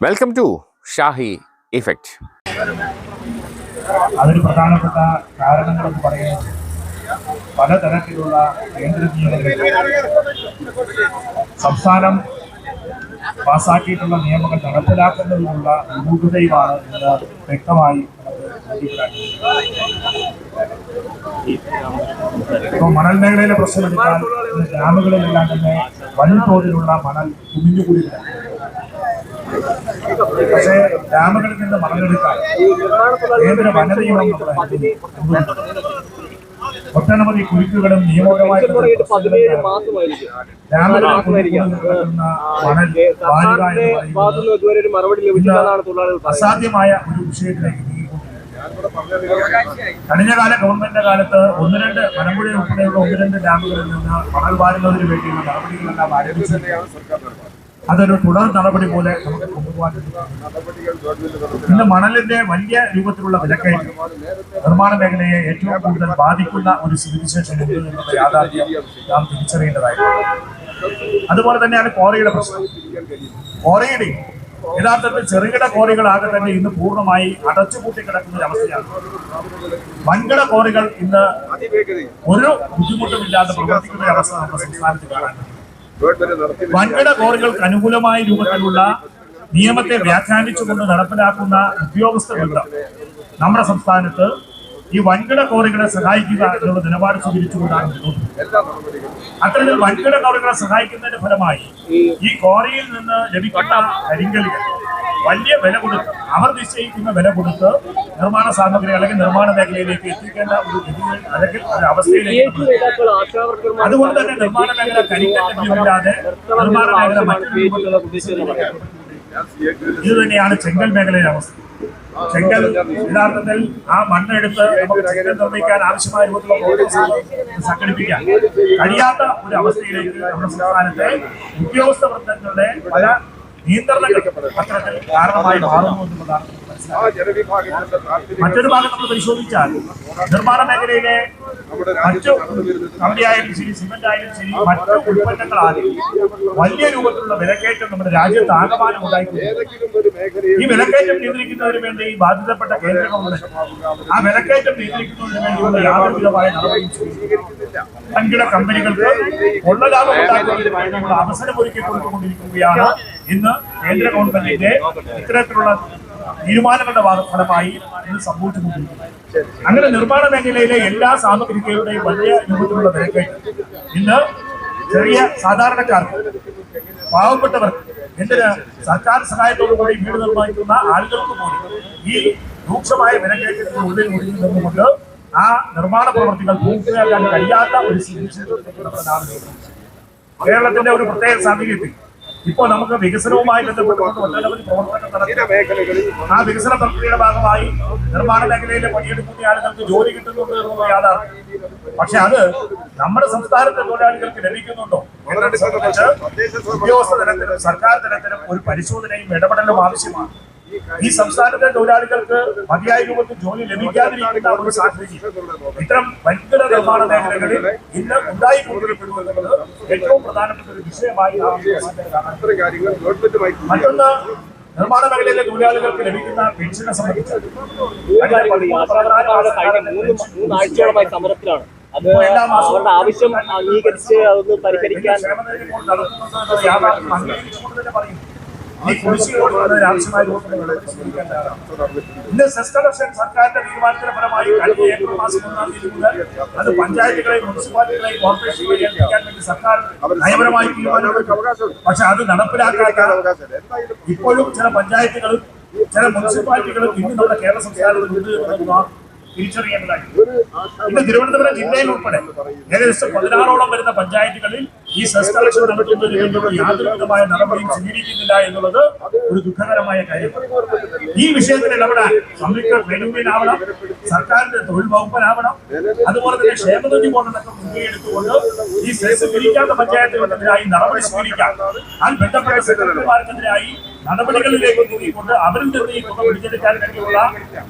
Welcome to Shahi effect അതിന് പ്രധാനപ്പെട്ട കാരണങ്ങളെന്ന് പറയുന്നത് പലതരത്തിലുള്ള കേന്ദ്ര നിയമങ്ങൾ സംസ്ഥാനം പാസാക്കിയിട്ടുള്ള നിയമങ്ങൾ നടപ്പിലാക്കുന്നതിനുള്ള വിമുഖതയുമാണ് എന്ന് വ്യക്തമായി ഇപ്പോൾ മണൽ മേഖലയിലെ പ്രശ്നം എടുത്താൽ ഡാമുകളിലെല്ലാം തന്നെ വൻതോതിലുള്ള മണൽ കുമിഞ്ഞുകൂടി. പക്ഷേ ഡാമുകളിൽ നിന്ന് മണലെടുക്കാൻ കേന്ദ്ര അനുവദിക്കുന്നു. ഒട്ടനവധി കുരുക്കുകളും നിയമപരമായ അസാധ്യമായ ഒരു വിഷയത്തിലേക്ക് കഴിഞ്ഞ കാല ഗവൺമെന്റിന്റെ കാലത്ത് ഒന്ന് രണ്ട് മലമ്പുഴ ഉൾപ്പെടെയുള്ള ഒന്ന് രണ്ട് ഡാമുകളിൽ നിന്ന് മണൽ വാരുന്നതിന് വേണ്ടിയുള്ള നടപടികളെല്ലാം ആരംഭിച്ചിട്ടുണ്ട് അതൊരു തുടർ നടപടി പോലെ നമുക്ക് കൊണ്ടുപോകാൻ. ഇന്ന് മണലിന്റെ വലിയ രൂപത്തിലുള്ള വിലക്കയറ്റം നിർമ്മാണ മേഖലയെ ഏറ്റവും കൂടുതൽ ബാധിക്കുന്ന ഒരു സ്ഥിതിവിശേഷം എന്നുള്ള യാഥാർത്ഥ്യം നാം തിരിച്ചറിയേണ്ടതായിട്ടുണ്ട്. അതുപോലെ തന്നെയാണ് കോറിയുടെ പ്രശ്നം. കോറിയുടെ യഥാർത്ഥത്തിൽ ചെറുകിട കോറികളാകെ തന്നെ ഇന്ന് പൂർണമായി അടച്ചുപൂട്ടി കിടക്കുന്ന ഒരു അവസ്ഥയാണ് വൻകിട കോറികൾ ഇന്ന് ഒരു ബുദ്ധിമുട്ടുമില്ലാതെ പ്രവർത്തിക്കുന്ന ഒരു അവസ്ഥ നമ്മുടെ സംസ്ഥാനത്ത് കാണാൻ വൻകിട കോറികൾക്ക് അനുകൂലമായ രൂപത്തിലുള്ള നിയമത്തെ വ്യാഖ്യാനിച്ചുകൊണ്ട് നടപ്പിലാക്കുന്ന ഉദ്യോഗസ്ഥ ബന്ധം നമ്മുടെ സംസ്ഥാനത്ത് ഈ വൻകിട കോറികളെ സഹായിക്കുക എന്നുള്ള നിലപാട് സ്വീകരിച്ചുകൊണ്ടാണ്. അത്തരത്തിൽ വൻകിട കോറികളെ സഹായിക്കുന്നതിന്റെ ഫലമായി ഈ കോറിയിൽ നിന്ന് ലഭിക്കുന്ന കരിങ്കലുകൾ വലിയ വില കൊടുത്ത് അവർ നിശ്ചയിക്കുന്ന വില കൊടുത്ത് നിർമ്മാണ സാമഗ്രി അല്ലെങ്കിൽ നിർമ്മാണ മേഖലയിലേക്ക് എത്തിക്കേണ്ട ഒരു അല്ലെങ്കിൽ ഒരു അവസ്ഥയിലേക്ക് അതുകൊണ്ട് തന്നെ നിർമ്മാണ മേഖല കരിങ്കല്ലില്ലാതെ നിർമ്മാണ മേഖല മറ്റൊരു ഇത് തന്നെയാണ് ചെങ്കൽ മേഖലയിലെ അവസ്ഥ ചെങ്കൽ യഥാർത്ഥത്തിൽ ആ മണ്ണെടുത്ത് നിർമ്മിക്കാൻ ആവശ്യമായ രൂപത്തിലുള്ള സംഘടിപ്പിക്കാൻ കഴിയാത്ത ഒരു അവസ്ഥയിലേക്ക് നമ്മുടെ സംസ്ഥാനത്തെ ഉദ്യോഗസ്ഥ വൃത്തങ്ങളുടെ പല നിയന്ത്രണങ്ങൾ അത്തരത്തിൽ കാരണമായി മാറുന്നു എന്നുള്ളതാണ് മനസ്സിലാക്കുന്നത്. മറ്റൊരു ഭാഗം നമ്മൾ പരിശോധിച്ചാൽ നിർമ്മാണ മേഖലയിലെ മറ്റു കമ്പിയായാലും ശരി സിമന്റ് ആയാലും ശരി മറ്റു ഉൽപ്പന്നങ്ങളായാലും വലിയ രൂപത്തിലുള്ള വിലക്കയറ്റം നമ്മുടെ രാജ്യത്ത് ആകമാനം ഉണ്ടായിട്ടുണ്ട്. ഈ വിലക്കയറ്റം നിയന്ത്രിക്കുന്നതിന് വേണ്ടി ഈ ബാധിതപ്പെട്ട കേന്ദ്ര ഗവൺമെന്റ് ആ വിലക്കയറ്റം നിയന്ത്രിക്കുന്നതിന് വേണ്ടിയുള്ള യാതൊരുവിധമായ നടപടി നടപടിയും സ്വീകരിക്കുന്നില്ല. വൻകിട കമ്പനികൾക്ക് ഉള്ള ലാഭം ഉണ്ടാക്കുന്നതിന് വേണ്ടിയുള്ള അവസരം ഒരുക്കി കൊടുത്തുകൊണ്ടിരിക്കുകയാണ് ഇന്ന് കേന്ദ്ര ഗവൺമെന്റിന്റെ ഇത്തരത്തിലുള്ള തീരുമാനങ്ങളുടെ ഫലമായി ഇന്ന് സംഭവിച്ചുകൊണ്ടിരിക്കുന്നത് അങ്ങനെ നിർമ്മാണ മേഖലയിലെ എല്ലാ സാമഗ്രികളുടെയും വലിയ രൂപത്തിലുള്ള വിലക്കയറ്റം ഇന്ന് ചെറിയ സാധാരണക്കാർക്ക് പാവപ്പെട്ടവർക്ക് എന്തിന് സർക്കാർ സഹായത്തോടു കൂടി വീട് നിർമ്മിക്കുന്ന ആളുകൾക്ക് പോലും ഈ രൂക്ഷമായ വിലക്കയറ്റത്തിന് ഉള്ളിൽ ഒതുങ്ങി നിന്നുകൊണ്ട് ആ നിർമ്മാണ പ്രവർത്തികൾ പൂർത്തിയാക്കാൻ കഴിയാത്ത ഒരു സ്ഥിതി. കേരളത്തിന്റെ ഒരു പ്രത്യേക സാഹചര്യത്തിൽ ഇപ്പോൾ നമുക്ക് വികസനവുമായി ബന്ധപ്പെട്ടുകൊണ്ട് ഒട്ടനവധി പ്രവർത്തനങ്ങൾ നടത്തി. ആ വികസന പ്രക്രിയയുടെ ഭാഗമായി നിർമ്മാണ മേഖലയിലെ പണിയെടുക്കുന്ന ആളുകൾക്ക് ജോലി കിട്ടുന്നുണ്ട് എന്നുള്ള യാഥാർത്ഥ്യം പക്ഷെ അത് നമ്മുടെ സംസ്ഥാനത്തെ തൊഴിലാളികൾക്ക് ലഭിക്കുന്നുണ്ടോ? ഉദ്യോഗസ്ഥ തലത്തിലും സർക്കാർ തലത്തിലും ഒരു പരിശോധനയും ഇടപെടലും ആവശ്യമാണ്. ഈ സംസ്ഥാനത്തെ തൊഴിലാളികൾക്ക് മതിയായ രൂപത്തിൽ ജോലി ലഭിക്കാതിരിക്കുന്ന ഒരു സാഹചര്യം. ഇത്തരം വൻകിട നിർമ്മാണ മേഖലകളിൽ ഇന്ന് ഉണ്ടായിക്കൊണ്ടിരിക്കുന്നത് ഏറ്റവും പ്രധാനപ്പെട്ട ഒരു വിഷയമായി മറ്റൊന്ന് നിർമ്മാണ മേഖലയിലെ തൊഴിലാളികൾക്ക് ലഭിക്കുന്ന പെൻഷനെ സംബന്ധിച്ച്. മൂന്നാഴ്ചയോളമായി സമരത്തിലാണ്. അത് അവരുടെ ആവശ്യം അംഗീകരിച്ച് അതൊന്ന് പരിഹരിക്കാൻ ആവശ്യമായ തയ്യാറാണ്. ഇന്ന് സർക്കാരിന്റെ തീരുമാനത്തിന്റെ ഫലമായി കഴിഞ്ഞ ഏപ്രിൽ മാസം ഒന്നാം തീയതി മുതൽ അത് പഞ്ചായത്തുകളെയും മുനിസിപ്പാലിറ്റികളെയും കോർപ്പറേഷനുകളെയും വേണ്ടി സർക്കാർ നയപരമായി തീരുമാനമെടുത്തു പക്ഷെ അത് നടപ്പിലാക്കാത്ത ഇപ്പോഴും ചില പഞ്ചായത്തുകളും ചില മുനിസിപ്പാലിറ്റികളും ഇന്ന് നമ്മുടെ കേരള സംസ്ഥാനത്ത് തിരിച്ചറിയേണ്ടതായി ഇന്ന് തിരുവനന്തപുരം ജില്ലയിൽ ഉൾപ്പെടെ ഏകദേശം പതിനാറോളം വരുന്ന പഞ്ചായത്തുകളിൽ ഈ സെസ് കളക്ഷൻ നടത്തുന്നതിന് വേണ്ടിയുള്ള യാതൊരു വിധമായ നടപടിയും സ്വീകരിക്കുന്നില്ല എന്നുള്ളത് ഒരു ദുഃഖകരമായ കാര്യമാണ് ഈ വിഷയത്തിൽ ഇടപെടാൻ സംയുക്ത ട്രേഡ് യൂണിയൻ സർക്കാരിന്റെ തൊഴിൽ വകുപ്പനാവണം അതുപോലെ തന്നെ ക്ഷേമനിധി ബോർഡിനൊക്കെ മുൻകൈ എടുത്തുകൊണ്ട് ഈ സെസ് പിരിക്കാത്ത പഞ്ചായത്തുകൾക്കെതിരായി നടപടി സ്വീകരിക്കാം. അതിൽ ബന്ധപ്പെട്ട സെക്രട്ടറിമാർക്കെതിരായി നടപടികളിലേക്ക് നീങ്ങിക്കൊണ്ട് അവരിൽ നിന്ന് ഈ തുക പിടിച്ചെടുക്കാൻ വേണ്ടിയുള്ള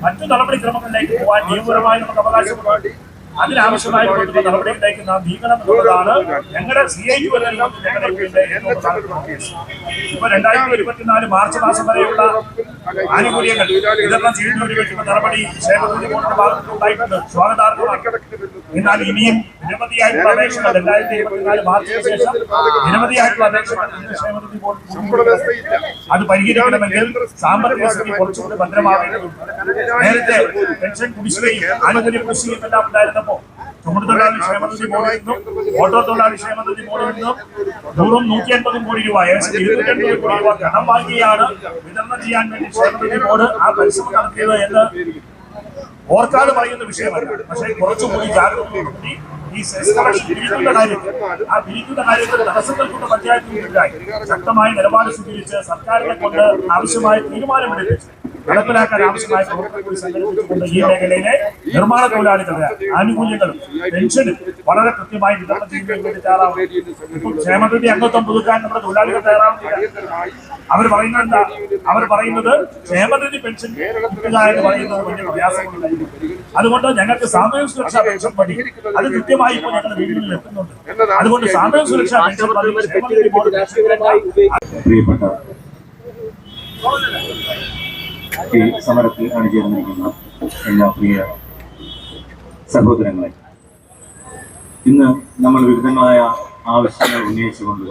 മറ്റു നടപടിക്രമങ്ങളിലേക്ക് പോകാൻ നിയമപരമായി നമുക്ക് അവകാശമുണ്ട്. അതിനാവശ്യമായ നടപടി നടപടിയിലേക്ക് നാം നീങ്ങണം എന്നുള്ളതാണ് ഞങ്ങളുടെ സി ഐ യു എല്ലാം ഇപ്പൊ രണ്ടായിരത്തി ഇരുപത്തിനാല് മാർച്ച് മാസം വരെയുള്ള ആനുകൂല്യങ്ങൾ ഇതെല്ലാം ചെയ്യുന്നതിന് വേണ്ടിയുള്ള നടപടി ക്ഷേമനിധി എന്നാൽ ഇനിയും നിരവധിയായിട്ടുള്ള അപേക്ഷകൾ രണ്ടായിരത്തി ഇരുപത്തിനാല് മാർച്ചിന് ശേഷം നിരവധിയായിട്ടുള്ള അപേക്ഷകൾ ബോർഡ് അത് പരിഹരിക്കണമെങ്കിൽ സാമ്പത്തിക സ്ഥിതി കുറച്ചുകൂടി ഭദ്രമാവേണ്ടതുണ്ട് നേരത്തെ പെൻഷൻ കുടിശ്ശികയും ആനുകൂല്യ കുടിശ്ശികയും എല്ലാം ഉണ്ടായിരുന്നപ്പോ ചുമട്ടുതൊഴിലാളി ക്ഷേമനിധി ബോർഡിൽ നിന്നും ഓട്ടോ തൊഴിലാളി ക്ഷേമനിധി ബോർഡിൽ നിന്നും നൂറും നൂറ്റി അൻപതും കോടി രൂപ ഏകദേശം ഇരുന്നൂറ്റി കോടി രൂപ കടം വാങ്ങിയാണ് വിതരണം ചെയ്യാൻ വേണ്ടി ക്ഷേമനിധി ബോർഡ് ആ പരിശ്രമം നടത്തിയത് എന്ന് ഓർക്കാതെ പറയുന്ന വിഷയമല്ല. പക്ഷേ കുറച്ചുകൂടി ജാഗ്രതയോടുകൂടി ഈ സെസ് കളക്ഷൻ പിരിക്കുന്ന കാര്യത്തിൽ ആ പിരിക്കുന്ന കാര്യത്തിൽ തടസ്സം നിൽക്കുന്ന പഞ്ചായത്തുകളിലായി ശക്തമായ നിലപാട് സ്വീകരിച്ച് സർക്കാരിനെ കൊണ്ട് ആവശ്യമായ തീരുമാനമെടുപ്പിച്ച് നടപ്പിലാക്കാൻ ആവശ്യമായ പ്രവർത്തനങ്ങൾ ഈ മേഖലയിലെ നിർമ്മാണ തൊഴിലാളികളുടെ ആനുകൂല്യങ്ങളും പെൻഷനും വളരെ കൃത്യമായി വിതരണം ചെയ്യുന്നതിന് വേണ്ടി തയ്യാറാവുന്നു ഇപ്പോൾ ക്ഷേമനിധി അംഗത്വം പുതുക്കാൻ നമ്മുടെ തൊഴിലാളികൾ തയ്യാറാവുന്നില്ല അവർ പറയുന്നത് എന്താ? അവർ പറയുന്നത് ക്ഷേമനിധി പെൻഷൻ പറയുന്നത് വലിയ പ്രയാസങ്ങളുണ്ടായിരുന്നു അതുകൊണ്ട് ഞങ്ങൾക്ക് സാമൂഹ്യ സുരക്ഷാ പെൻഷൻ പണി അത് കൃത്യമായി ഇപ്പോൾ ഞങ്ങളുടെ വീടുകളിൽ എത്തുന്നുണ്ട്. അതുകൊണ്ട് സാമൂഹ്യ സുരക്ഷാ പ്രിയപ്പെട്ട ഈ സമരത്തിൽ അണിചേർന്നിരിക്കുന്ന എല്ലാ പ്രിയ സഹോദരങ്ങളെ ഇന്ന് നമ്മൾ വിവിധങ്ങളായ ആവശ്യങ്ങൾ ഉന്നയിച്ചുകൊണ്ട്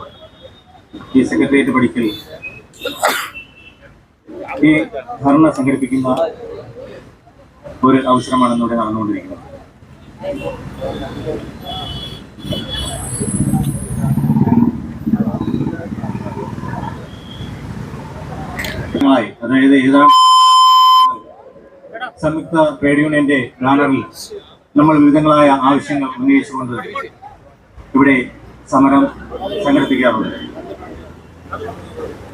ഈ സെക്രട്ടേറിയറ്റ് പഠിക്കൽ ഈ ധർണ സംഘടിപ്പിക്കുന്ന ഒരു അവസരമാണ് നടന്നുകൊണ്ടിരിക്കുന്നത് അതായത് ഏതാണ്ട് സംയുക്ത ട്രേഡ് യൂണിയന്റെ ബാനറിൽ നമ്മൾ വിവിധങ്ങളായ ആവശ്യങ്ങൾ ഉന്നയിച്ചുകൊണ്ട് ഇവിടെ സമരം സംഘടിപ്പിക്കാറുണ്ട്.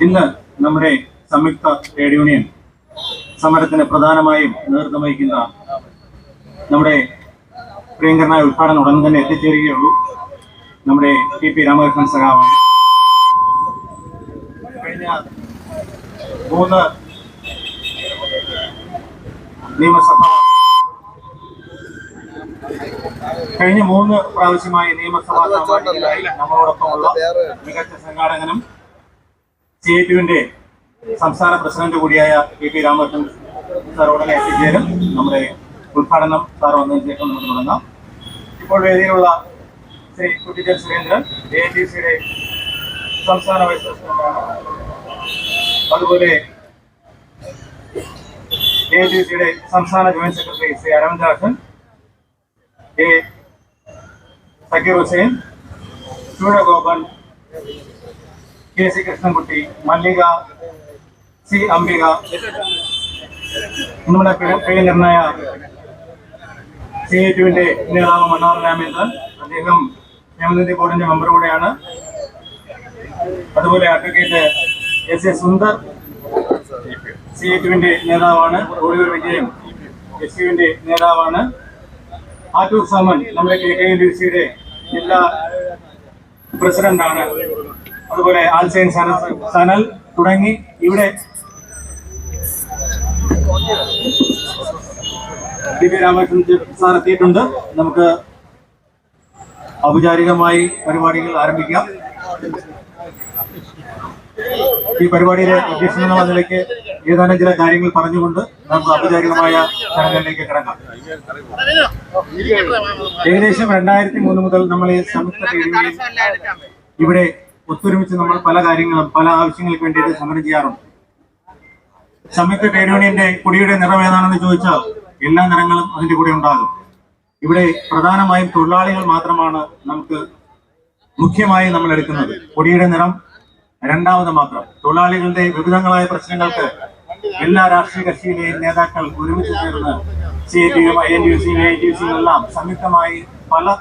ഇന്ന് നമ്മുടെ സംയുക്ത ട്രേഡ് യൂണിയൻ സമരത്തിന് പ്രധാനമായും നേതൃത്വം വഹിക്കുന്ന നമ്മുടെ പ്രിയങ്കരനായ ഉദ്ഘാടനം ഉടൻ തന്നെ എത്തിച്ചേരുകയുള്ളൂ. നമ്മുടെ ടി പി രാമകൃഷ്ണൻ സഖാവ്. കഴിഞ്ഞ മൂന്ന് നിയമസഭ കഴിഞ്ഞ മൂന്ന് പ്രാവശ്യമായി നിയമസഭാ സാമാജികരായി നമ്മളോടൊപ്പമുള്ള മികച്ച സംഘാടകനും സി ഐ ടുവിന്റെ സംസ്ഥാന പ്രസിഡന്റ് കൂടിയായ കെ പി രാമകൃഷ്ണൻ സാർ ഉടനെ എത്തിച്ചേരും. നമ്മുടെ ഉദ്ഘാടനം സാർ വന്നതിന് ശേഷം നമുക്ക് തുടങ്ങാം. ഇപ്പോൾ വേദിയിലുള്ള ശ്രീ കുട്ടിക്കൽ സുരേന്ദ്രൻ എ ടി സിയുടെ സംസ്ഥാന വൈസ് പ്രസിഡന്റാണ് അതുപോലെ എ ടി സിയുടെ സംസ്ഥാന joint secretary Shri Aravindasan A Zakir Hussain Suryagopan K C Krishnankutty Mallika C Ambika നമ്മുടെ പ്രിയ നിർണയ സി ഐ നേതാവ് മണ്ണാർ രാമേന്ദ്രൻ അദ്ദേഹം നിയമനിധി ബോർഡിന്റെ മെമ്പർ കൂടെയാണ്. അതുപോലെ advocate S A Sundar C ടുവിന്റെ നേതാവാണ്. ഒളിവർ വിജയൻ എസ് യുവിന്റെ നേതാവാണ്. ആറ്റൂർ സാമൻ നമ്മുടെ കെ കെ ഡി സിയുടെ ജില്ലാ പ്രസിഡന്റാണ്. അതുപോലെ ആൽസൈൻ സനൽ തുടങ്ങി. ഇവിടെ ടി പി രാമകൃഷ്ണൻ സാർ എത്തിയിട്ടുണ്ട് നമുക്ക് ഔപചാരികമായി പരിപാടികൾ ആരംഭിക്കാം. ഈ പരിപാടിയിലെ അധ്യക്ഷൻ എന്ന നിലയ്ക്ക് ഏതാനും ചില കാര്യങ്ങൾ പറഞ്ഞുകൊണ്ട് നമുക്ക് ഔപചാരികമായ ചടങ്ങുകളിലേക്ക് കിടക്കാം. ഏകദേശം രണ്ടായിരത്തി മൂന്ന് മുതൽ നമ്മൾ ഈ സംയുക്ത ഇവിടെ ഒത്തൊരുമിച്ച് നമ്മൾ പല കാര്യങ്ങളും പല ആവശ്യങ്ങൾക്ക് വേണ്ടിയിട്ട് സമരം ചെയ്യാറുണ്ട്. സംയുക്ത ട്രേഡ് യൂണിയന്റെ കൊടിയുടെ നിറം ഏതാണെന്ന് ചോദിച്ചാൽ എല്ലാ നിറങ്ങളും അതിന്റെ കൂടെ ഉണ്ടാകും. ഇവിടെ പ്രധാനമായും തൊഴിലാളികൾ മാത്രമാണ് നമുക്ക് മുഖ്യമായി നമ്മൾ എടുക്കുന്നത്. കൊടിയുടെ നിറം രണ്ടാമത് മാത്രം. തൊഴിലാളികളുടെ വിവിധങ്ങളായ പ്രശ്നങ്ങൾക്ക് എല്ലാ രാഷ്ട്രീയ കക്ഷിയിലെയും നേതാക്കൾ ഒരുമിച്ച് ചേർന്ന് സി ഐ ടിയും ഐ എൻ യു സിയും എ ടി യു എല്ലാം സംയുക്തമായി പല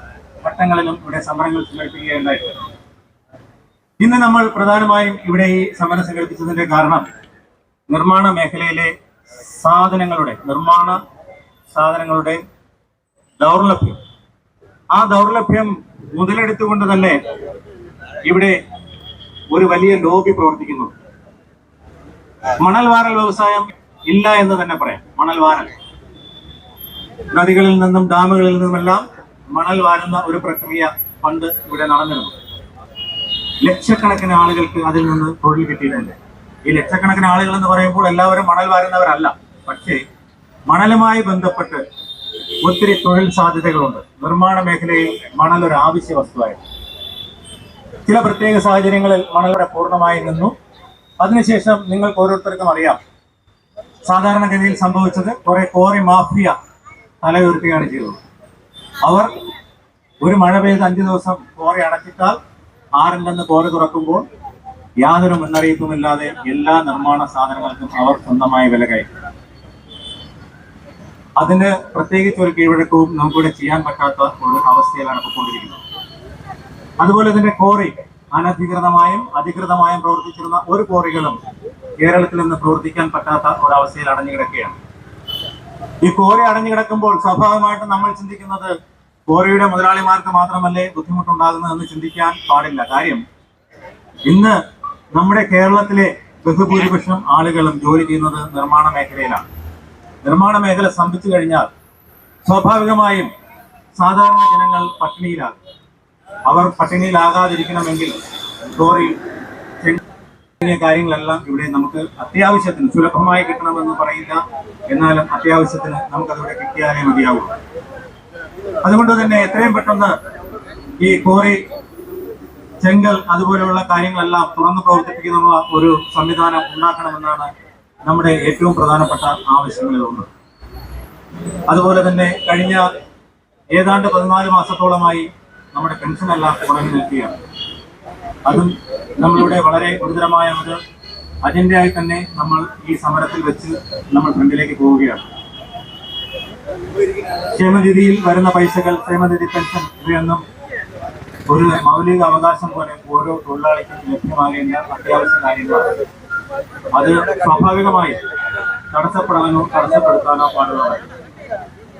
ഘട്ടങ്ങളിലും ഇവിടെ സമരങ്ങൾ സംഘടിപ്പിക്കുകയുണ്ടായിട്ടുണ്ട് ഇന്ന് നമ്മൾ പ്രധാനമായും ഇവിടെ ഈ സമരം സംഘടിപ്പിച്ചതിന്റെ കാരണം നിർമ്മാണ മേഖലയിലെ സാധനങ്ങളുടെ നിർമ്മാണ സാധനങ്ങളുടെ ദൗർലഭ്യം. ആ ദൗർലഭ്യം മുതലെടുത്തുകൊണ്ട് തന്നെ ഇവിടെ ഒരു വലിയ ലോബി പ്രവർത്തിക്കുന്നു. മണൽ വാരൽ വ്യവസായം ഇല്ല എന്ന് തന്നെ പറയാം. മണൽ വാരൽ നദികളിൽ നിന്നും ഡാമുകളിൽ നിന്നുമെല്ലാം മണൽ വാരുന്ന ഒരു പ്രക്രിയ പണ്ട് ഇവിടെ നടന്നിരുന്നു. ലക്ഷക്കണക്കിന് ആളുകൾക്ക് അതിൽ നിന്ന് തൊഴിൽ കിട്ടിയിട്ടുണ്ട് ഈ ലക്ഷക്കണക്കിന് ആളുകൾ എന്ന് പറയുമ്പോൾ എല്ലാവരും മണൽ വാരുന്നവരല്ല. പക്ഷേ മണലുമായി ബന്ധപ്പെട്ട് ഒത്തിരി തൊഴിൽ സാധ്യതകളുണ്ട്. നിർമ്മാണ മേഖലയിൽ മണൽ ഒരു ആവശ്യ വസ്തുവായിരുന്നു. ചില പ്രത്യേക സാഹചര്യങ്ങളിൽ മണലിവിടെ പൂർണമായി നിന്നു. അതിനുശേഷം നിങ്ങൾക്ക് ഓരോരുത്തർക്കും അറിയാം സാധാരണഗതിയിൽ സംഭവിച്ചത് കുറെ കോറി മാഫിയ തലയുയർത്തുകയാണ് ചെയ്തത്. അവർ ഒരു മഴ പെയ്ത് അഞ്ചു ദിവസം കോറി അടച്ചിട്ടാൽ ആറില്ലെന്ന് കോറി തുറക്കുമ്പോൾ യാതൊരു മുന്നറിയിപ്പുമില്ലാതെ എല്ലാ നിർമ്മാണ സാധനങ്ങൾക്കും അവർ സ്വന്തമായി വില കയറ്റി. അതിന് പ്രത്യേകിച്ച് ഒരു കീഴ്വഴക്കവും നമുക്കിവിടെ ചെയ്യാൻ പറ്റാത്ത ഒരു അവസ്ഥയിലാണ് പോയിക്കൊണ്ടിരിക്കുന്നത് അതുപോലെ തന്നെ കോറി അനധികൃതമായും അധികൃതമായും പ്രവർത്തിച്ചിരുന്ന ഒരു കോറികളും കേരളത്തിൽ നിന്ന് പ്രവർത്തിക്കാൻ പറ്റാത്ത ഒരവസ്ഥയിൽ അടഞ്ഞു കിടക്കുകയാണ് ഈ കോറി അടഞ്ഞു കിടക്കുമ്പോൾ സ്വാഭാവികമായിട്ടും നമ്മൾ ചിന്തിക്കുന്നത് കോറിയുടെ മുതലാളിമാർക്ക് മാത്രമല്ലേ ബുദ്ധിമുട്ടുണ്ടാകുന്നത് എന്ന് ചിന്തിക്കാൻ പാടില്ല. കാര്യം ഇന്ന് നമ്മുടെ കേരളത്തിലെ ബഹുഭൂരിപക്ഷം ആളുകളും ജോലി ചെയ്യുന്നത് നിർമ്മാണ മേഖലയിലാണ്. നിർമ്മാണ മേഖല സ്തംഭിച്ചു കഴിഞ്ഞാൽ സ്വാഭാവികമായും സാധാരണ ജനങ്ങൾ പട്ടിണിയിലാകും. അവർ പട്ടിണിയിലാകാതിരിക്കണമെങ്കിൽ ലോറി തുടങ്ങിയ കാര്യങ്ങളെല്ലാം ഇവിടെ നമുക്ക് അത്യാവശ്യത്തിന് സുലഭമായി കിട്ടണമെന്ന് പറയില്ല. എന്നാലും അത്യാവശ്യത്തിന് നമുക്കതിവിടെ കിട്ടിയാലേ മതിയാവൂ. അതുകൊണ്ട് തന്നെ എത്രയും പെട്ടെന്ന് ഈ കോറി ചെങ്കൽ അതുപോലെയുള്ള കാര്യങ്ങളെല്ലാം തുറന്നു പ്രവർത്തിപ്പിക്കുന്ന ഒരു സംവിധാനം ഉണ്ടാക്കണമെന്നാണ് നമ്മുടെ ഏറ്റവും പ്രധാനപ്പെട്ട ആവശ്യങ്ങളിൽ ഒന്ന് അതുപോലെ തന്നെ കഴിഞ്ഞ ഏതാണ്ട് പതിനാല് മാസത്തോളമായി നമ്മുടെ പെൻഷനെല്ലാം ഉണങ്ങി നിൽക്കുകയാണ്. അതും നമ്മളുടെ വളരെ ഗുരുതരമായ ഒരു അജണ്ടയായി തന്നെ നമ്മൾ ഈ സമരത്തിൽ വെച്ച് നമ്മൾ ഫ്രണ്ടിലേക്ക് പോവുകയാണ്. ക്ഷേമനിധിയിൽ വരുന്ന പൈസകൾ ക്ഷേമനിധി പെൻഷൻ ഇവയൊന്നും ഒരു മൗലിക അവകാശം പോലെ ഓരോ തൊഴിലാളിക്കും ലഭ്യമാകേണ്ട അത്യാവശ്യ കാര്യങ്ങളാണ്. അത് സ്വാഭാവികമായി തടസ്സപ്പെടാനോ തടസ്സപ്പെടുത്താനോ പാടുള്ളതാണ്.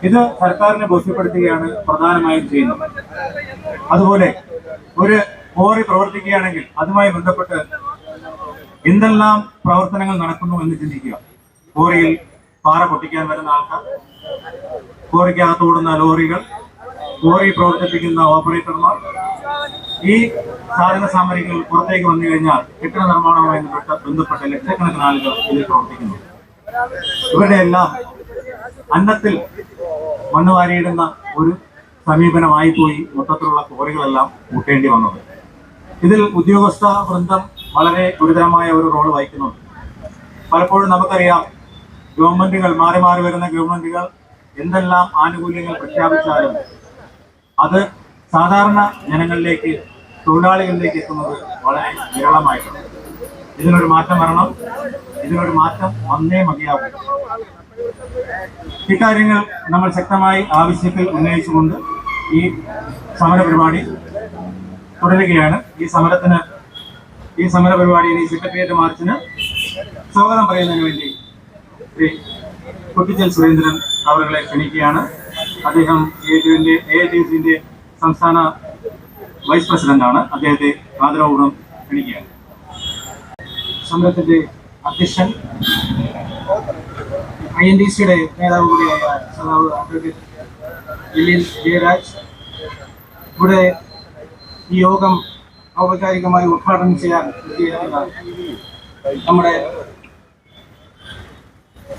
ഇത് സർക്കാരിനെ ബോധ്യപ്പെടുത്തുകയാണ് പ്രധാനമായും ചെയ്യുന്നത്. അതുപോലെ ഒരു കോറി പ്രവർത്തിക്കുകയാണെങ്കിൽ അതുമായി ബന്ധപ്പെട്ട് എന്തെല്ലാം പ്രവർത്തനങ്ങൾ നടക്കുന്നു എന്ന് ചിന്തിക്കുക. കോറിയിൽ പാറ പൊട്ടിക്കാൻ വരുന്ന ആൾക്കാർ കോറിക്കകത്ത് ഓടുന്ന ലോറികൾ കോറി പ്രവർത്തിപ്പിക്കുന്ന ഓപ്പറേറ്റർമാർ ഈ സാധന സാമഗ്രികൾ പുറത്തേക്ക് വന്നു കഴിഞ്ഞാൽ കെട്ടിട നിർമ്മാണവുമായി ബന്ധപ്പെട്ട ലക്ഷക്കണക്കിന് ആളുകൾ ഇതിൽ പ്രവർത്തിക്കുന്നു. ഇവരുടെ എല്ലാം അന്നത്തിൽ മണ്ണ് വാരിയിടുന്ന ഒരു സമീപനമായി പോയി മൊത്തത്തിലുള്ള കോറികളെല്ലാം കൂട്ടേണ്ടി വന്നത്. ഇതിൽ ഉദ്യോഗസ്ഥ വൃന്ദം വളരെ ഗുരുതരമായ ഒരു റോൾ വഹിക്കുന്നുണ്ട്. പലപ്പോഴും നമുക്കറിയാം ഗവൺമെന്റുകൾ മാറി മാറി വരുന്ന ഗവൺമെന്റുകൾ എന്തെല്ലാം ആനുകൂല്യങ്ങൾ പ്രഖ്യാപിച്ചാലും അത് സാധാരണ ജനങ്ങളിലേക്ക് തൊഴിലാളികളിലേക്ക് എത്തുന്നത് വളരെ വിരളമായിട്ടുണ്ട് ഇതിനൊരു മാറ്റം വരണം. ഇതിനൊരു മാറ്റം വന്നേ മതിയാവും. ഇക്കാര്യങ്ങൾ നമ്മൾ ശക്തമായി ആവശ്യത്തിൽ ഉന്നയിച്ചുകൊണ്ട് ഈ സമര പരിപാടി തുടരുകയാണ്. ഈ സമരത്തിന് ഈ സമര പരിപാടിയിൽ ഈ സെക്രട്ടേറിയറ്റ് മാർച്ചിന് സ്വാഗതം പറയുന്നതിന് വേണ്ടി ശ്രീ കുട്ടിച്ചൽ സുരേന്ദ്രൻ അവരെ ക്ഷണിക്കുകയാണ്. അദ്ദേഹം എ എ ടി സംസ്ഥാന വൈസ് പ്രസിഡന്റാണ് അദ്ദേഹത്തെ ആദരവപൂർവം ക്ഷണിക്കുകയാണ്. സമരത്തിന്റെ അധ്യക്ഷൻ ഐ എൻ ഡി സിയുടെ നേതാവ് കൂടിയായ സദാവ് അഡ്വക്കേറ്റ് ജയരാജ്. ഇവിടെ ഈ യോഗം ഔപചാരികമായി ഉദ്ഘാടനം ചെയ്യാൻ നമ്മുടെ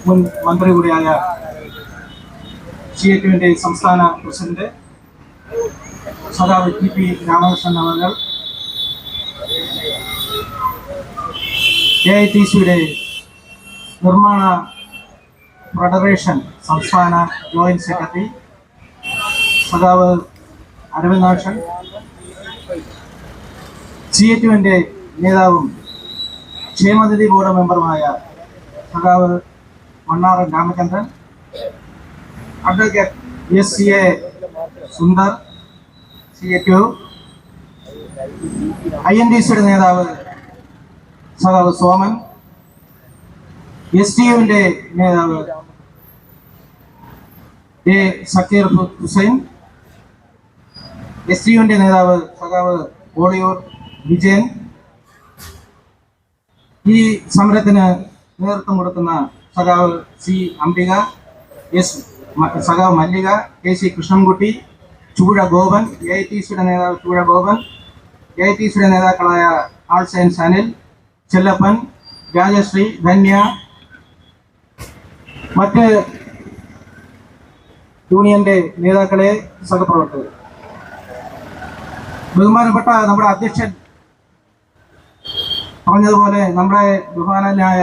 മുൻ മന്ത്രി കൂടിയായ സി എ സംസ്ഥാന പ്രസിഡന്റ് സഖാവ് ടി പി രാമകൃഷ്ണൻ അവർ എ ഐ ടി സിയുടെ നിർമ്മാണ ഫെഡറേഷൻ സംസ്ഥാന ജോയിന്റ് സെക്രട്ടറി സഖാവ് അരവിന്ദാക്ഷൻ സി എ ടുവിന്റെ നേതാവും ക്ഷേമനിധി ബോർഡ് മെമ്പറുമായ സഖാവ് Mannaran Ramachandran. Advocate S C A Sundar. C to I N D സിയുടെ നേതാവ് സഖാവ് സോമൻ എസ് ടി യുവിന്റെ നേതാവ് A Zakir Hussain S T യുവിന്റെ നേതാവ് സഖാവ് ഓളിയൂർ വിജയൻ. ഈ സമരത്തിന് നേതൃത്വം കൊടുക്കുന്ന സഖാവ് സി അംബിക എസ് സഖാവ് Mallika K C Krishnankutty Chuzha Gopan A I T സിയുടെ നേതാവ് Chuzha Gopan A I T സിയുടെ നേതാക്കളായ ആൾ സയൻസ് അനിൽ ചെല്ലപ്പൻ രാജശ്രീ ധന്യ മറ്റ് യൂണിയന്റെ നേതാക്കളെ സഹപ്രവർത്തകർ. ബഹുമാനപ്പെട്ട നമ്മുടെ അധ്യക്ഷൻ പറഞ്ഞതുപോലെ നമ്മുടെ ബഹുമാനായ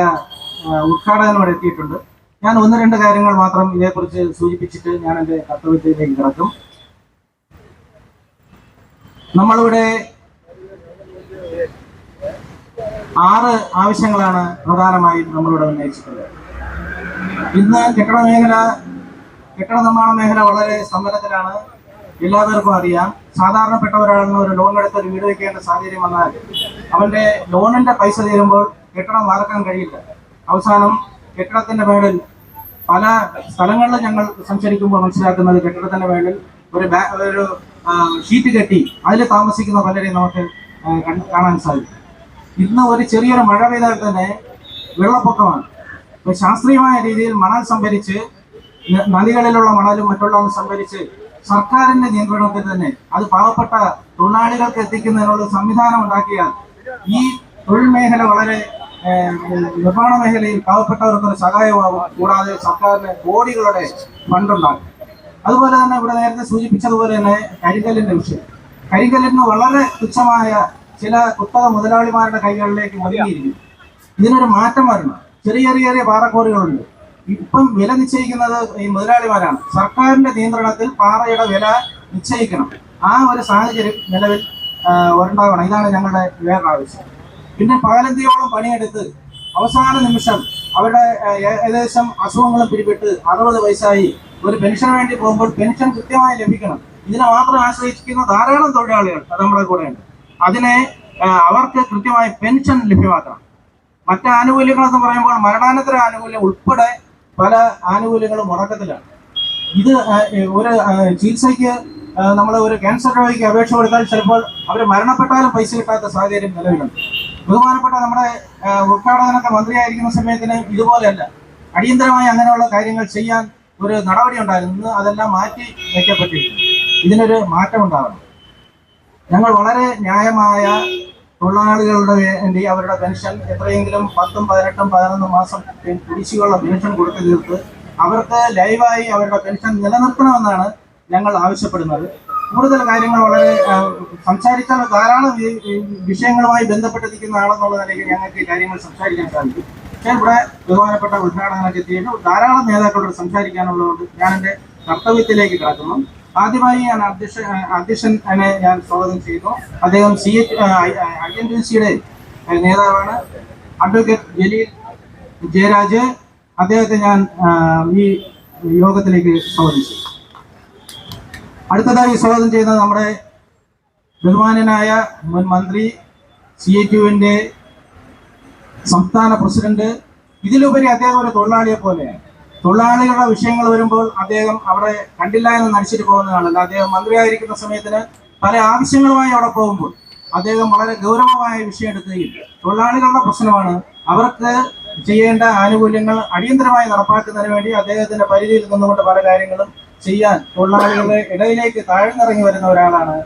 ഉദ്ഘാടകൻ ഇവിടെ എത്തിയിട്ടുണ്ട്. ഞാൻ ഒന്ന് രണ്ട് കാര്യങ്ങൾ മാത്രം ഇതേക്കുറിച്ച് സൂചിപ്പിച്ചിട്ട് ഞാൻ എന്റെ കർത്തവ്യത്തിലേക്ക് കിടക്കും. നമ്മളിവിടെ ആറ് ആവശ്യങ്ങളാണ് പ്രധാനമായും നമ്മളിവിടെ ഉന്നയിച്ചിട്ടുള്ളത്. ഇന്ന് കെട്ടിട മേഖല കെട്ടിട നിർമ്മാണ മേഖല വളരെ സമരത്തിലാണ് എല്ലാവർക്കും അറിയാം. സാധാരണപ്പെട്ട ഒരാളെന്ന് ഒരു ലോൺ എടുത്ത് ഒരു വീട് വയ്ക്കേണ്ട സാഹചര്യം വന്നാൽ അവന്റെ ലോണിന്റെ പൈസ തീരുമ്പോൾ കെട്ടിടം വാർക്കാൻ കഴിയില്ല. അവസാനം കെട്ടിടത്തിന്റെ മേളിൽ പല സ്ഥലങ്ങളിൽ ഞങ്ങൾ സംസാരിക്കുമ്പോൾ മനസ്സിലാക്കുന്നത് കെട്ടിടത്തിന്റെ മേളിൽ ഒരു ബാ- ഒരു ഷീറ്റ് കെട്ടി അതിൽ താമസിക്കുന്ന പലരെയും നമുക്ക് കാണാൻ സാധിക്കും. ഇന്ന് ഒരു ചെറിയൊരു മഴ പെയ്താൽ തന്നെ വെള്ളപ്പൊക്കമാണ്. ശാസ്ത്രീയമായ രീതിയിൽ മണൽ സംഭരിച്ച് നദികളിലുള്ള മണലും മറ്റുള്ളതും സംഭരിച്ച് സർക്കാരിന്റെ നിയന്ത്രണത്തിൽ തന്നെ അത് പാവപ്പെട്ട തൊഴിലാളികൾക്ക് എത്തിക്കുന്നതിനുള്ള സംവിധാനം ഉണ്ടാക്കിയാൽ ഈ തൊഴിൽ മേഖല വളരെ നിർമ്മാണ മേഖലയിൽ പാവപ്പെട്ടവർക്കൊരു സഹായമാകും കൂടാതെ സർക്കാരിന് കോടികളുടെ ഫണ്ടുണ്ടാകും. അതുപോലെ തന്നെ ഇവിടെ നേരത്തെ സൂചിപ്പിച്ചതുപോലെ തന്നെ കരിങ്കല്ലിന്റെ വിഷയം. കരിങ്കല്ലിന് വളരെ തുച്ഛമായ ചില കുത്തക മുതലാളിമാരുടെ കൈകളിലേക്ക് ഒതുങ്ങിയിരിക്കുന്നു ഇതിനൊരു മാറ്റം വരണം. ചെറിയ ചെറിയ ചെറിയ പാറക്കോറികളുണ്ട്. ഇപ്പം വില നിശ്ചയിക്കുന്നത് ഈ മുതലാളിമാരാണ്. സർക്കാരിന്റെ നിയന്ത്രണത്തിൽ പാറയുടെ വില നിശ്ചയിക്കണം. ആ ഒരു സാഹചര്യം നിലവിൽ ഉണ്ടാവണം. ഇതാണ് ഞങ്ങളുടെ വേറൊരു ആവശ്യം പിന്നെ പകലന്തിയോളം പണിയെടുത്ത് അവസാന നിമിഷം അവരുടെ ഏകദേശം അസുഖങ്ങളും പിടിപെട്ട് അറുപത് വയസ്സായി ഒരു പെൻഷന് വേണ്ടി പോകുമ്പോൾ പെൻഷൻ കൃത്യമായി ലഭിക്കണം. ഇതിനെ മാത്രം ആശ്രയിച്ചിരിക്കുന്ന ധാരാളം തൊഴിലാളികൾ അത് നമ്മുടെ കൂടെയുണ്ട് അതിനെ അവർക്ക് കൃത്യമായി പെൻഷൻ ലഭ്യമാക്കണം. മറ്റ് ആനുകൂല്യങ്ങൾ എന്ന് പറയുമ്പോൾ മരണാനന്തര ആനുകൂല്യം ഉൾപ്പെടെ പല ആനുകൂല്യങ്ങളും മുടക്കത്തിലാണ്. ഇത് ഒരു ചികിത്സയ്ക്ക് നമ്മൾ ഒരു ക്യാൻസർ രോഗിക്ക് അപേക്ഷ കൊടുത്താൽ ചിലപ്പോൾ അവർ മരണപ്പെട്ടാലും പൈസ കിട്ടാത്ത സാഹചര്യം നിലവിലുണ്ട്. ബഹുമാനപ്പെട്ട നമ്മുടെ ഉദ്ഘാടനത്തെ മന്ത്രിയായിരിക്കുന്ന സമയത്തിന് ഇതുപോലെയല്ല. അടിയന്തരമായി അങ്ങനെയുള്ള കാര്യങ്ങൾ ചെയ്യാൻ ഒരു നടപടി ഉണ്ടായിരുന്നു. ഇന്ന് അതെല്ലാം മാറ്റി വയ്ക്കപ്പെട്ടിരിക്കുന്നു. ഇതിനൊരു മാറ്റം ഉണ്ടാവണം ഞങ്ങൾ വളരെ ന്യായമായ തൊഴിലാളികളുടെ വേണ്ടി അവരുടെ പെൻഷൻ എത്രയെങ്കിലും പത്തും പതിനെട്ടും പതിനൊന്നും മാസം കുടിശ്ശികളുടെ പെൻഷൻ കൊടുത്തു തീർത്ത് അവർക്ക് ലൈവായി അവരുടെ പെൻഷൻ നിലനിർത്തണമെന്നാണ് ഞങ്ങൾ ആവശ്യപ്പെടുന്നത്. കൂടുതൽ കാര്യങ്ങൾ വളരെ സംസാരിച്ചാൽ ധാരാളം വിഷയങ്ങളുമായി ബന്ധപ്പെട്ടിരിക്കുന്ന ആളെന്നുള്ള നിലയ്ക്ക് ഞങ്ങൾക്ക് ഈ കാര്യങ്ങൾ സംസാരിക്കാൻ സാധിക്കും. പക്ഷേ ഇവിടെ ബഹുമാനപ്പെട്ട ഉദ്ഘാടനമൊക്കെ എത്തിയിട്ട് ധാരാളം നേതാക്കളോട് സംസാരിക്കാനുള്ളതുകൊണ്ട് ഞാൻ എന്റെ കർത്തവ്യത്തിലേക്ക് കിടക്കുന്നു. ആദ്യമായി ഞാൻ അധ്യക്ഷ അധ്യക്ഷനെ ഞാൻ സ്വാഗതം ചെയ്യുന്നു. അദ്ദേഹം C H I N D സിയുടെ നേതാവാണ്. അഡ്വക്കേറ്റ് ജലീൽ ജയരാജ് അദ്ദേഹത്തെ ഞാൻ ഈ യോഗത്തിലേക്ക് സ്വാഗതം ചെയ്യും അടുത്തതായി സ്വാഗതം ചെയ്യുന്നത് നമ്മുടെ ബഹുമാനനായ മുൻ മന്ത്രി സി എ ടുവിന്റെ സംസ്ഥാന പ്രസിഡന്റ്. ഇതിലുപരി അദ്ദേഹം ഒരു തൊഴിലാളിയെ പോലെയാണ് തൊഴിലാളികളുടെ വിഷയങ്ങൾ വരുമ്പോൾ അദ്ദേഹം അവിടെ കണ്ടില്ല എന്ന് നടിച്ചിട്ട് പോകുന്നതാണല്ല അദ്ദേഹം മന്ത്രിയായിരിക്കുന്ന സമയത്തിന് പല ആവശ്യങ്ങളുമായി അവിടെ പോകുമ്പോൾ അദ്ദേഹം വളരെ ഗൗരവമായ വിഷയം എടുക്കുകയും തൊഴിലാളികളുടെ പ്രശ്നമാണ്. അവർക്ക് ചെയ്യേണ്ട ആനുകൂല്യങ്ങൾ അടിയന്തരമായി നടപ്പാക്കുന്നതിന് വേണ്ടി അദ്ദേഹത്തിന്റെ പരിധിയിൽ നിന്നുകൊണ്ട് പല കാര്യങ്ങളും ചെയ്യാൻ തൊഴിലാളികളുടെ ഇടയിലേക്ക് താഴ്ന്നിറങ്ങി വരുന്ന ഒരാളാണ്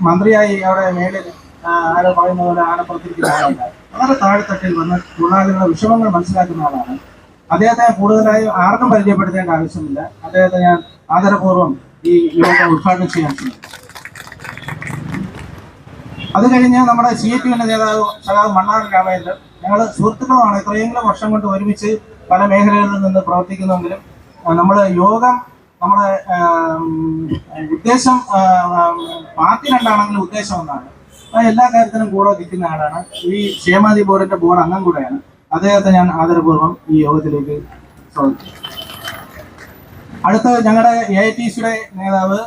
മന്ത്രിയായി അവിടെ മേളിൽ ആരോ പറയുന്ന പോലെ ആനപ്പുറത്തിരിക്കുന്ന ആളല്ല വളരെ താഴ്ത്തട്ടിൽ വന്ന് തൊഴിലാളികളുടെ വിഷമങ്ങൾ മനസ്സിലാക്കുന്ന ആളാണ്. അദ്ദേഹത്തെ കൂടുതലായി ആർക്കും പരിചയപ്പെടുത്തേണ്ട ആവശ്യമില്ല. അദ്ദേഹത്തെ ഞാൻ ആദരപൂർവം ഈ യോഗം ഉദ്ഘാടനം ചെയ്യാൻ ശ്രമിക്കും അത് കഴിഞ്ഞ് നമ്മുടെ സി എ എന്ന നേതാവ് സഖാവ് മണ്ണാർ രാമേന്ദ്രൻ ഞങ്ങൾ സുഹൃത്തുക്കളുമാണ്. ഇത്രയെങ്കിലും വർഷം കൊണ്ട് ഒരുമിച്ച് പല മേഖലകളിൽ നിന്ന് പ്രവർത്തിക്കുന്നെങ്കിലും നമ്മൾ യോഗം നമ്മുടെ ഉദ്ദേശം പാർട്ടി രണ്ടാണെങ്കിലും ഉദ്ദേശം ഒന്നാണ്. എല്ലാ കാര്യത്തിനും കൂടെ നിൽക്കുന്ന ആളാണ്. ഈ ക്ഷേമാതി ബോർഡിന്റെ ബോർഡ് അംഗം കൂടെയാണ്. അദ്ദേഹത്തെ ഞാൻ ആദരപൂർവം ഈ യോഗത്തിലേക്ക് സ്വാഗതം. അടുത്ത ഞങ്ങളുടെ എ ഐ ടി സിയുടെ നേതാവ്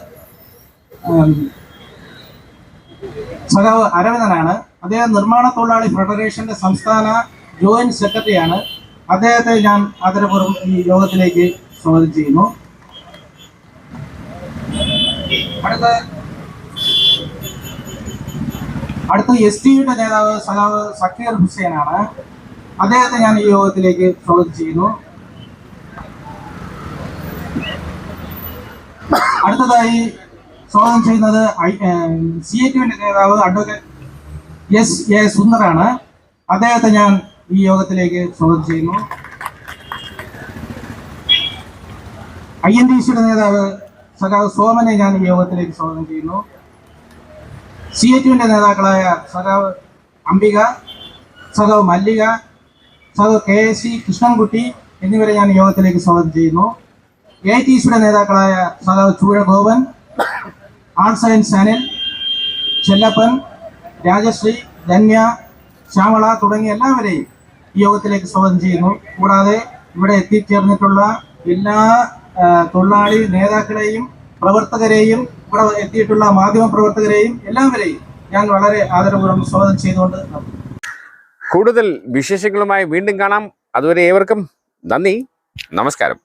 സഖാവ് അരവിന്ദനാണ്. അദ്ദേഹം നിർമ്മാണ തൊഴിലാളി ഫെഡറേഷന്റെ സംസ്ഥാന ജോയിന്റ് സെക്രട്ടറിയാണ്. അദ്ദേഹത്തെ ഞാൻ ആദരപൂർവം ഈ യോഗത്തിലേക്ക് സ്വാഗതം ചെയ്യുന്നു. അടുത്ത അടുത്ത എസ് ടിയുടെ നേതാവ് സലാവ് സക്കീർ ഹുസൈനാണ്. അദ്ദേഹത്തെ ഞാൻ ഈ യോഗത്തിലേക്ക് സ്വാഗതം ചെയ്യുന്നു. അടുത്തതായി സ്വാഗതം ചെയ്യുന്നത് സി എ ടിയുടെ നേതാവ് അഡ്വക്കേറ്റ് എസ് എ സുന്ദറാണ്. അദ്ദേഹത്തെ ഞാൻ ഈ യോഗത്തിലേക്ക് സ്വാഗതം ചെയ്യുന്നു. ഐ എൻ ഡി സിയുടെ നേതാവ് സഖാവ് സോമനെ ഞാൻ ഈ യോഗത്തിലേക്ക് സ്വാഗതം ചെയ്യുന്നു. സി ഐ ടിയുടെ നേതാക്കളായ സഖാവ് അംബിക സഖാവ് മല്ലിക സഖാവ് കെ എസ് സി കൃഷ്ണൻകുട്ടി എന്നിവരെ ഞാൻ യോഗത്തിലേക്ക് സ്വാഗതം ചെയ്യുന്നു. എ ടി സിയുടെ നേതാക്കളായ സഖാവ് ചൂഴഗോപൻ ആർട്ട് സയൻസ് അനിൽ ചെല്ലപ്പൻ രാജശ്രീ ധന്യ ശ്യാമള തുടങ്ങിയ എല്ലാവരെയും ഈ യോഗത്തിലേക്ക് സ്വാഗതം ചെയ്യുന്നു. കൂടാതെ ഇവിടെ എത്തിച്ചേർന്നിട്ടുള്ള എല്ലാ തൊഴിലാളി നേതാക്കളെയും പ്രവർത്തകരെയും ഇവിടെ എത്തിയിട്ടുള്ള മാധ്യമ പ്രവർത്തകരെയും എല്ലാവരെയും ഞാൻ വളരെ ആദരപൂർവം സ്വാഗതം ചെയ്തുകൊണ്ട്. കൂടുതൽ വിശേഷങ്ങളുമായി വീണ്ടും കാണാം. അതുവരെ ഏവർക്കും നന്ദി. നമസ്കാരം.